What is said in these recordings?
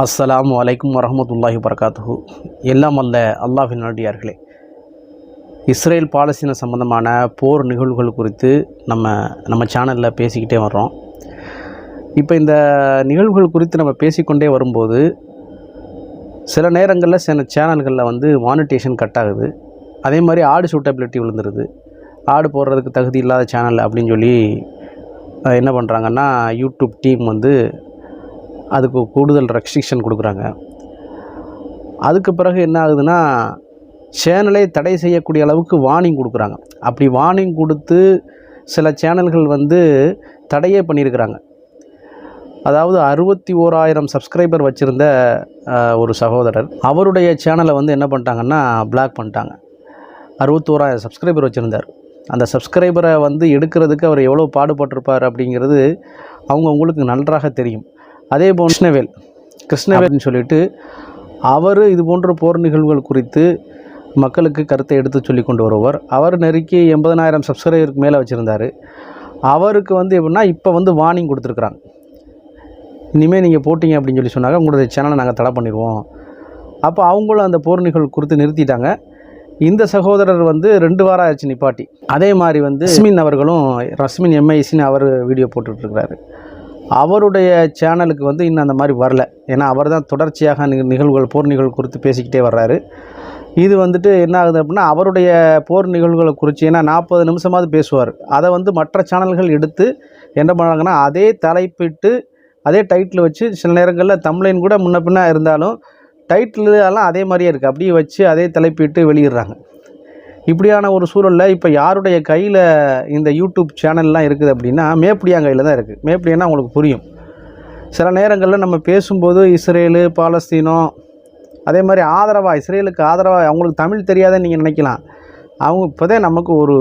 அஸ்லாம் அலைக்கும் வரமத்துல்லாஹி வரகாத்து எல்லாம் அல்ல அல்லாஹின் நடிகார்களே இஸ்ரேல் பாலஸ்தீன சம்பந்தமான போர் நிகழ்வுகள் குறித்து நம்ம நம்ம சேனலில் பேசிக்கிட்டே வர்றோம். இப்போ இந்த நிகழ்வுகள் குறித்து நம்ம பேசிக்கொண்டே வரும்போது சில நேரங்களில் சில சேனல்களில் வந்து மானிட்டேஷன் கட் ஆகுது. அதே மாதிரி ஆடு சூட்டபிலிட்டி விழுந்துருது. ஆடு போடுறதுக்கு தகுதி இல்லாத சேனல் அப்படின்னு சொல்லி என்ன பண்ணுறாங்கன்னா யூடியூப் டீம் வந்து அதுக்கு கூடுதல் ரெஸ்ட்ரிக்ஷன் கொடுக்குறாங்க. அதுக்கு பிறகு என்ன ஆகுதுன்னா சேனலை தடை செய்யக்கூடிய அளவுக்கு வார்னிங் கொடுக்குறாங்க. அப்படி வார்னிங் கொடுத்து சில சேனல்கள் வந்து தடையே பண்ணியிருக்கிறாங்க. அதாவது அறுபத்தி ஓராயிரம் சப்ஸ்கிரைபர் வச்சுருந்த ஒரு சகோதரர் அவருடைய சேனலை வந்து என்ன பண்ணிட்டாங்கன்னா பிளாக் பண்ணிட்டாங்க. அறுபத்தோராயிரம் சப்ஸ்கிரைபர் வச்சுருந்தார். அந்த சப்ஸ்கிரைபரை வந்து எடுக்கிறதுக்கு அவர் எவ்வளோ பாடுபட்டிருப்பார் அப்படிங்கிறது அவங்க உங்களுக்கு நன்றாக தெரியும். அதே போல் கிருஷ்ணவேல். கிருஷ்ணவேல்னு சொல்லிட்டு அவர் இது போன்ற போர் நிகழ்வுகள் குறித்து மக்களுக்கு கருத்தை எடுத்து சொல்லி கொண்டு வருவார் அவர் நெருக்கி எண்பதனாயிரம் சப்ஸ்கிரைபருக்கு மேலே வச்சுருந்தார். அவருக்கு வந்து எப்படின்னா இப்போ வந்து வார்னிங் கொடுத்துருக்குறாங்க. இனிமேல் நீங்கள் போட்டிங்க அப்படின்னு சொல்லி சொன்னாங்க. உங்களுடைய சேனலை நாங்கள் தடை பண்ணிடுவோம். அப்போ அவங்களும் அந்த போர் நிகழ்வு குறித்து நிறுத்திட்டாங்க. இந்த சகோதரர் வந்து ரெண்டு வாரம் ஆயிடுச்சு நிப்பாட்டி. அதே மாதிரி வந்து ரஸ்மின் அவர்களும் ரஸ்மின் எம்ஐசின்னு அவர் வீடியோ போட்டுட்ருக்கிறாரு அவருடைய சேனலுக்கு வந்து இன்னும் அந்த மாதிரி வரல. ஏன்னா அவர் தான் தொடர்ச்சியாக நிக- நிகழ்வுகள் போர் நிகழ்வு குறித்து பேசிக்கிட்டே வர்றாரு. இது வந்துட்டு என்ன ஆகுது அப்படின்னா அவருடைய போர் நிகழ்வுகளை குறித்து ஏன்னா நாற்பது நிமிஷமாவது பேசுவார். அதை வந்து மற்ற சேனல்கள் எடுத்து என்ன பண்ணுறாங்கன்னா அதே தலைப்பிட்டு அதே டைட்டில் வச்சு சில நேரங்களில் தமிழின் கூட முன்ன பின்ன இருந்தாலும் டைட்டில் எல்லாம் அதே மாதிரியே இருக்குது அப்படியே வச்சு அதே தலைப்பிட்டு வெளியிடுறாங்க. இப்படியான ஒரு சூழலில் இப்போ யாருடைய கையில் இந்த யூடியூப் சேனல்லாம் இருக்குது அப்படின்னா மேப்படியான் கையில் தான் இருக்குது மேப்படியானா உங்களுக்கு புரியும். சில நேரங்களில் நம்ம பேசும்போது இஸ்ரேலு பாலஸ்தீனம் அதே மாதிரி ஆதரவாக இஸ்ரேலுக்கு ஆதரவாக அவங்களுக்கு தமிழ் தெரியாதுன்னு நீங்கள் நினைக்கலாம். அவங்க இப்போதே நமக்கு ஒரு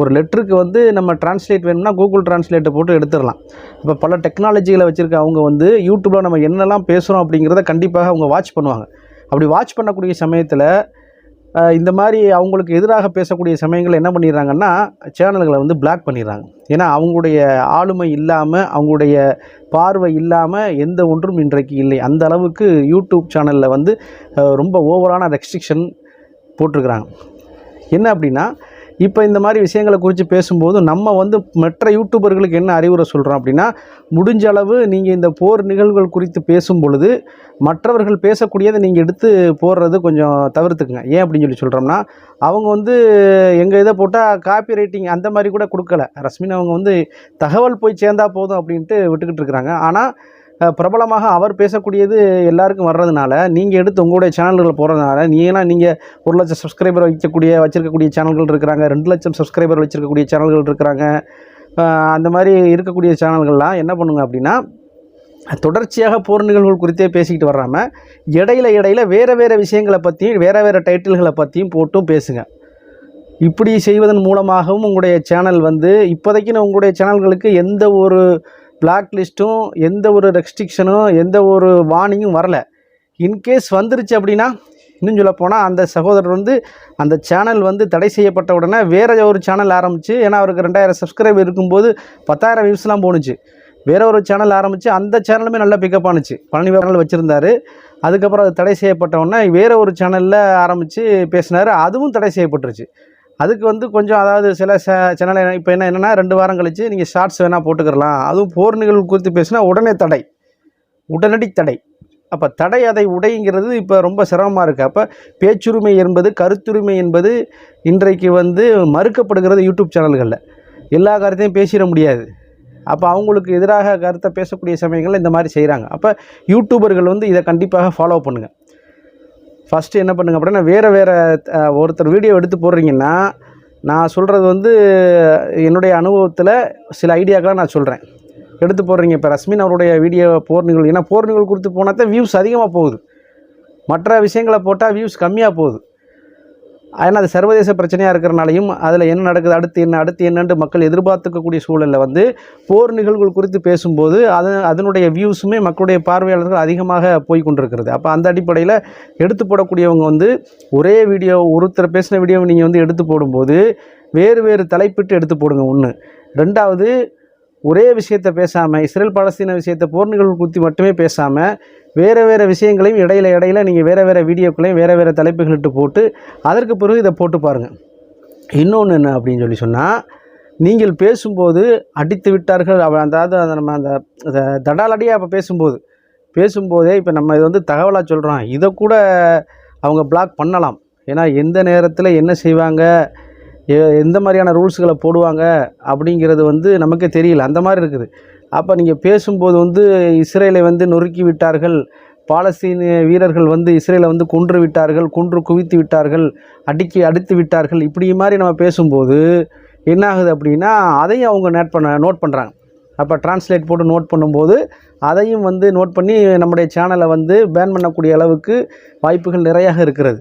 ஒரு லெட்டருக்கு வந்து நம்ம டிரான்ஸ்லேட் வேணும்னா கூகுள் டிரான்ஸ்லேட்டை போட்டு எடுத்துடலாம். இப்போ பல டெக்னாலஜிகளை வச்சுருக்க அவங்க வந்து யூடியூப்பில் நம்ம என்னெல்லாம் பேசுகிறோம் அப்படிங்கிறத கண்டிப்பாக அவங்க வாட்ச் பண்ணுவாங்க. அப்படி வாட்ச் பண்ணக்கூடிய சமயத்தில் இந்த மாதிரி அவங்களுக்கு எதிராக பேசக்கூடிய சமயங்கள் என்ன பண்ணிடுறாங்கன்னா சேனல்களை வந்து பிளாக் பண்ணிடுறாங்க. ஏன்னா அவங்களுடைய ஆளுமை இல்லாமல் அவங்களுடைய பார்வை இல்லாமல் எந்த ஒன்றும் இன்றைக்கு இல்லை. அந்த அளவுக்கு யூடியூப் சேனலில் வந்து ரொம்ப ஓவரான ரெஸ்ட்ரிக்ஷன் போட்டிருக்கிறாங்க. என்ன அப்படின்னா இப்போ இந்த மாதிரி விஷயங்களை குறித்து பேசும்போது நம்ம வந்து மற்ற யூடியூபர்களுக்கு என்ன அறிவுரை சொல்கிறோம் அப்படின்னா முடிஞ்ச அளவு நீங்கள் இந்த போர் நிகழ்வுகள் குறித்து பேசும் பொழுது மற்றவர்கள் பேசக்கூடியதை நீங்கள் எடுத்து போடுறது கொஞ்சம் தவிர்த்துக்குங்க. ஏன் அப்படின்னு சொல்லி சொல்கிறோம்னா அவங்க வந்து எங்கள் இதை போட்டால் காப்பி ரைட்டிங் அந்த மாதிரி கூட கொடுக்கல. ரஸ்மின் அவங்க வந்து தகவல் போய் சேர்ந்தா போதும் அப்படின்ட்டு விட்டுக்கிட்டு இருக்கிறாங்க. ஆனால் பிரபலமாக அவர் பேசக்கூடியது எல்லாருக்கும் வர்றதுனால நீங்கள் எடுத்து உங்களுடைய சேனல்கள் போகிறதுனால நீங்களாம் நீங்கள் ஒரு லட்சம் சப்ஸ்கிரைபர் வைக்கக்கூடிய வச்சுருக்கக்கூடிய சேனல்கள் இருக்கிறாங்க ரெண்டு லட்சம் சப்ஸ்கிரைபர் வச்சிருக்கக்கூடிய சேனல்கள் இருக்கிறாங்க. அந்த மாதிரி இருக்கக்கூடிய சேனல்கள்லாம் என்ன பண்ணுங்க அப்படின்னா தொடர்ச்சியாக போர் நிகழ்வுகள் குறித்தே பேசிக்கிட்டு வராமல் இடையில இடையில வேறு வேறு விஷயங்களை பற்றியும் வேறு வேறு டைட்டில்களை பற்றியும் போட்டும் பேசுங்க. இப்படி செய்வதன் மூலமாகவும் உங்களுடைய சேனல் வந்து இப்போதைக்கு உங்களுடைய சேனல்களுக்கு எந்த ஒரு பிளாக் லிஸ்ட்டும் எந்த ஒரு ரெஸ்ட்ரிக்ஷனும் எந்த ஒரு வார்னிங்கும் வரல. இன்கேஸ் வந்துருச்சு அப்படின்னா இன்னும் சொல்ல போனால் அந்த சகோதரர் வந்து அந்த சேனல் வந்து தடை செய்யப்பட்ட உடனே வேறு ஒரு சேனல் ஆரம்பித்து ஏன்னா அவருக்கு ரெண்டாயிரம் சப்ஸ்கிரைபர் இருக்கும்போது பத்தாயிரம் வியூஸ்லாம் போணுச்சு. வேற ஒரு சேனல் ஆரம்பித்து அந்த சேனலுமே நல்லா பிக்கப் ஆனுச்சு. பழனி சேனல் வச்சுருந்தாரு. அதுக்கப்புறம் அது தடை செய்யப்பட்டவொன்னே உடனே வேற ஒரு சேனலில் ஆரம்பித்து பேசினார். அதுவும் தடை செய்யப்பட்டுருச்சு. அதுக்கு வந்து கொஞ்சம் அதாவது சில ச சேனல் இப்போ என்ன என்னென்னா ரெண்டு வாரம் கழித்து நீங்கள் ஷார்ட்ஸ் வேணால் போட்டுக்கிறலாம். அதுவும் போர் நிகழ்வு குறித்து பேசினா உடனே தடை. உடனடி தடை. அப்போ தடை அதை உடைங்கிறது இப்போ ரொம்ப சிரமமாக இருக்குது அப்போ பேச்சுரிமை என்பது கருத்துரிமை என்பது இன்றைக்கு வந்து மறுக்கப்படுகிறது யூடியூப் சேனல்களில் எல்லா கருத்தையும் பேசிட முடியாது. அப்போ அவங்களுக்கு எதிராக கருத்தை பேசக்கூடிய சமயங்களில் இந்த மாதிரி செய்கிறாங்க அப்போ யூடியூபர்கள் வந்து இதை கண்டிப்பாக ஃபாலோ பண்ணுங்கள் ஃபஸ்ட்டு என்ன பண்ணுங்க அப்படின்னா வேறு வேறு ஒருத்தர் வீடியோ எடுத்து போடுறீங்கன்னா நான் சொல்கிறது வந்து என்னுடைய அனுபவத்தில் சில ஐடியாக்களாக நான் சொல்கிறேன் எடுத்து போடுறீங்க. இப்போ ரஸ்மின் அவருடைய வீடியோ போர் நிகழ்வு ஏன்னா போர் நிகழ்வு கொடுத்து போனால் தான் வியூஸ் அதிகமாக போகுது. மற்ற விஷயங்களை போட்டால் வியூஸ் கம்மியாக போகுது. ஏன்னா அது சர்வதேச பிரச்சனையாக இருக்கிறனாலையும் அதில் என்ன நடக்குது அடுத்து என்ன அடுத்து என்னன்ட்டு மக்கள் எதிர்பார்த்துக்கக்கூடிய சூழலில் வந்து போர் நிகழ்வுகள் குறித்து பேசும்போது அது அதனுடைய வியூஸுமே மக்களுடைய பார்வையாளர்கள் அதிகமாக போய் கொண்டிருக்கிறது. அப்போ அந்த அடிப்படையில் எடுத்து போடக்கூடியவங்க வந்து ஒரே வீடியோ ஒருத்தர் பேசின வீடியோவை நீங்கள் வந்து எடுத்து போடும்போது வேறு வேறு தலைப்பிட்டு எடுத்து போடுங்க ஒன்று. ரெண்டாவது ஒரே விஷயத்தை பேசாமல் இஸ்ரேல் பாலஸ்தீன விஷயத்தை போர் நிகழ்வு குறித்து மட்டுமே பேசாமல் வேறு வேறு விஷயங்களையும் இடையில இடையில நீங்கள் வேறு வேறு வீடியோக்களையும் வேறு வேறு தலைப்புகளிட்டு போட்டு அதற்கு பிறகு இதை போட்டு பாருங்கள் இன்னொன்று என்ன அப்படின்னு சொல்லி சொன்னால் நீங்கள் பேசும்போது அடித்து விட்டார்கள் அவள் அதாவது அந்த நம்ம அந்த தடாலடியாக அப்போ பேசும்போது. பேசும்போதே இப்போ நம்ம இது வந்து தகவலாக சொல்கிறோம் இதை கூட அவங்க பிளாக் பண்ணலாம். ஏன்னா எந்த நேரத்தில் என்ன செய்வாங்க எந்த மாதிரியான ரூல்ஸுகளை போடுவாங்க அப்படிங்கிறது வந்து நமக்கே தெரியல. அந்த மாதிரி இருக்குது. அப்போ நீங்கள் பேசும்போது வந்து இஸ்ரேலை வந்து நொறுக்கி விட்டார்கள். பாலஸ்தீன வீரர்கள் வந்து இஸ்ரேலை வந்து கொன்று விட்டார்கள். கொன்று குவித்து விட்டார்கள். அடிக்கி அடித்து விட்டார்கள். இப்படி மாதிரி நம்ம பேசும்போது என்ன ஆகுது அப்படின்னா அதையும் அவங்க நோட் பண்ண நோட் பண்ணுறாங்க அப்போ டிரான்ஸ்லேட் போட்டு நோட் பண்ணும்போது அதையும் வந்து நோட் பண்ணி நம்முடைய சேனலை வந்து பேன் பண்ணக்கூடிய அளவுக்கு வாய்ப்புகள் நிறையாக இருக்கிறது.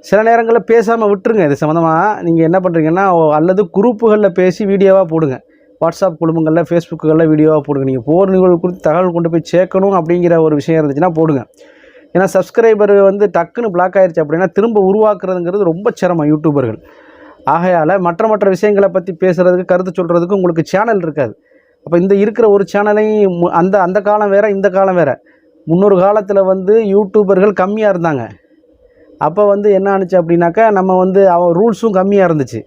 சில நேரங்களில் பேசாமல் விட்டுருங்க. இது சம்மந்தமாக நீங்கள் என்ன பண்ணுறீங்கன்னா அல்லது குரூப்புகளில் பேசி வீடியோவாக போடுங்க. வாட்ஸ்அப் குழுமங்களில் ஃபேஸ்புக்குகளில் வீடியோவாக போடுங்க. நீங்கள் போர் நிகழ்வு குறித்து தகவல் கொண்டு போய் சேர்க்கணும் அப்படிங்கிற ஒரு விஷயம் இருந்துச்சுன்னா போடுங்க. ஏன்னா சப்ஸ்கிரைபர் வந்து டக்குன்னு பிளாக் ஆயிடுச்சு அப்படின்னா திரும்ப உருவாக்குறதுங்கிறது ரொம்ப சிரமம் யூடியூபர்கள் ஆகையால் மற்ற மற்ற விஷயங்களை பற்றி பேசுகிறதுக்கு கருத்து சொல்கிறதுக்கு உங்களுக்கு சேனல் இருக்காது. அப்போ இந்த இருக்கிற ஒரு சேனலையும் மு- அந்த அந்த காலம் வேறு இந்த காலம் வேறு. முன்னொரு காலத்தில் வந்து யூடியூபர்கள் கம்மியாக இருந்தாங்க. அப்போ வந்து என்ன ஆணுச்சு அப்படின்னாக்கா நம்ம வந்து அவன் ரூல்ஸும் கம்மியாக இருந்துச்சு.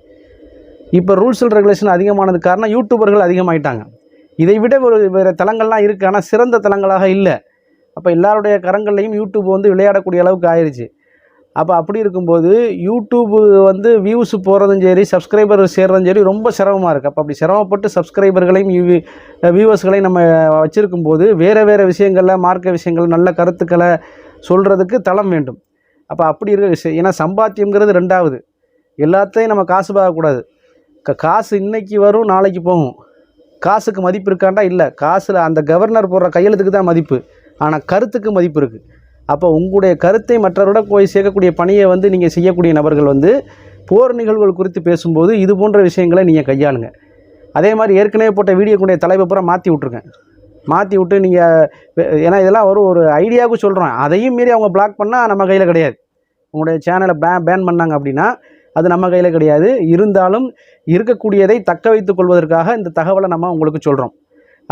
இப்போ ரூல்ஸ் அண்ட் ரெகுலேஷன் அதிகமானது காரணம் யூடியூபர்கள் அதிகமாகிட்டாங்க இதை விட ஒரு வேறு தளங்கள்லாம் இருக்குது ஆனால் சிறந்த தளங்களாக இல்லை. அப்போ எல்லாருடைய கரங்கள்லையும் யூடியூப் வந்து விளையாடக்கூடிய அளவுக்கு ஆயிடுச்சு அப்போ அப்படி இருக்கும்போது யூடியூப்பு வந்து வியூஸ் போகிறதும் சரி சப்ஸ்கிரைபர் சேர்றதும் சரி ரொம்ப சிரமமாக இருக்குது அப்போ அப்படி சிரமப்பட்டு சப்ஸ்கிரைபர்களையும் வியூவர்ஸ்களையும் நம்ம வச்சுருக்கும்போது வேறு வேறு விஷயங்களில் மார்க்க விஷயங்கள் நல்ல கருத்துக்களை சொல்கிறதுக்கு தளம் வேண்டும். அப்போ அப்படி இருக்க விஷயம். ஏன்னா சம்பாத்தியங்கிறது ரெண்டாவது. எல்லாத்தையும் நம்ம காசு பார்க்கக்கூடாது. க- காசு இன்னைக்கு வரும் நாளைக்கு போகும். காசுக்கு மதிப்பு இருக்காண்டா? இல்லை. காசில் அந்த கவர்னர் போடுற கையெழுத்துக்கு தான் மதிப்பு. ஆனால் கருத்துக்கு மதிப்பு இருக்குது அப்போ உங்களுடைய கருத்தை மற்றவரோட போய் சேர்க்கக்கூடிய பணியை வந்து நீங்கள் செய்யக்கூடிய நபர்கள் வந்து போர் நிகழ்வுகள் குறித்து பேசும்போது இது போன்ற விஷயங்களை நீங்கள் கையாளுங்க. அதே மாதிரி ஏற்கனவே போட்ட வீடியோக்குடைய தலைப்பை பூரா மாற்றி விட்ருங்க மாற்றி விட்டு நீங்கள் ஏன்னா இதெல்லாம் ஒரு ஒரு ஐடியாவுக்கு சொல்கிறோம் அதையும் மீறி அவங்க பிளாக் பண்ணால் நம்ம கையில் கிடையாது. உங்களுடைய சேனலை பே பேன் பண்ணாங்க அப்படின்னா அது நம்ம கையில் கிடையாது. இருந்தாலும் இருக்கக்கூடியதை தக்க வைத்துக் கொள்வதற்காக இந்த தகவலை நம்ம உங்களுக்கு சொல்கிறோம்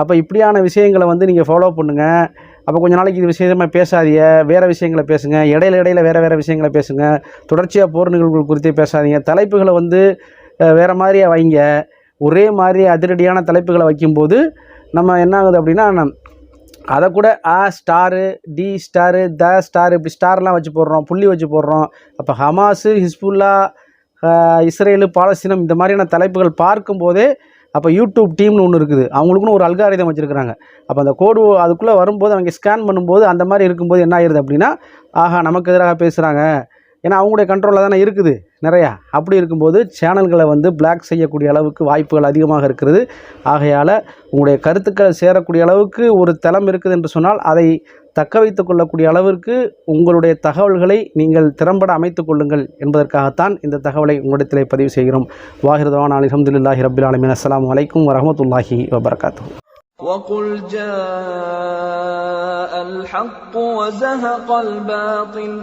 அப்போ இப்படியான விஷயங்களை வந்து நீங்கள் ஃபாலோ பண்ணுங்கள் அப்போ கொஞ்ச நாளைக்கு இது விஷயமா பேசாதீங்க. வேறு விஷயங்களை பேசுங்க. இடையில இடையில வேறு வேறு விஷயங்களை பேசுங்க. தொடர்ச்சியாக போர் நிகழ்வுகள் குறித்து பேசாதீங்க. தலைப்புகளை வந்து வேறு மாதிரியா வைங்க. ஒரே மாதிரி அதிரடியான தலைப்புகளை வைக்கும்போது நம்ம என்ன ஆகுது அப்படின்னா அதை கூட ஆ ஸ்டாரு டி ஸ்டாரு த ஸ்டார் இப்படி ஸ்டார்லாம் வச்சு போடுறோம் புள்ளி வச்சு போடுறோம். அப்போ ஹமாஸு ஹிஸ்புல்லா இஸ்ரேலு பாலஸ்தீனம் இந்த மாதிரியான தலைப்புகள் பார்க்கும்போதே அப்போ யூடியூப் டீம்னு ஒன்று இருக்குது. அவங்களுக்குன்னு ஒரு அல்காரிதம் வச்சுருக்கிறாங்க. அப்போ அந்த கோடு அதுக்குள்ளே வரும்போது அவங்க ஸ்கேன் பண்ணும்போது அந்த மாதிரி இருக்கும்போது என்ன ஆயிருது அப்படின்னா ஆஹா நமக்கு எதிராக பேசுகிறாங்க ஏன்னா அவங்களுடைய கண்ட்ரோலில் தானே இருக்குது நிறையா அப்படி இருக்கும்போது சேனல்களை வந்து பிளாக் செய்யக்கூடிய அளவுக்கு வாய்ப்புகள் அதிகமாக இருக்கிறது ஆகையால் உங்களுடைய கருத்துக்கள் சேரக்கூடிய அளவுக்கு ஒரு தளம் இருக்குது என்று சொன்னால் அதை தக்க வைத்துக் கொள்ளக்கூடிய அளவிற்கு உங்களுடைய தகவல்களை நீங்கள் திறம்பட அமைத்துக் கொள்ளுங்கள் என்பதற்காகத்தான் இந்த தகவலை உங்களிடத்திலே பதிவு செய்கிறோம் வாஹிரதவான் அலமதுல்லாஹி ரபில் ஆலமின் அஸ்லாம் வலைக்கும் வரமத்துல்லாஹி வபரகாத்து وقل جاء الحق وزهق الباطل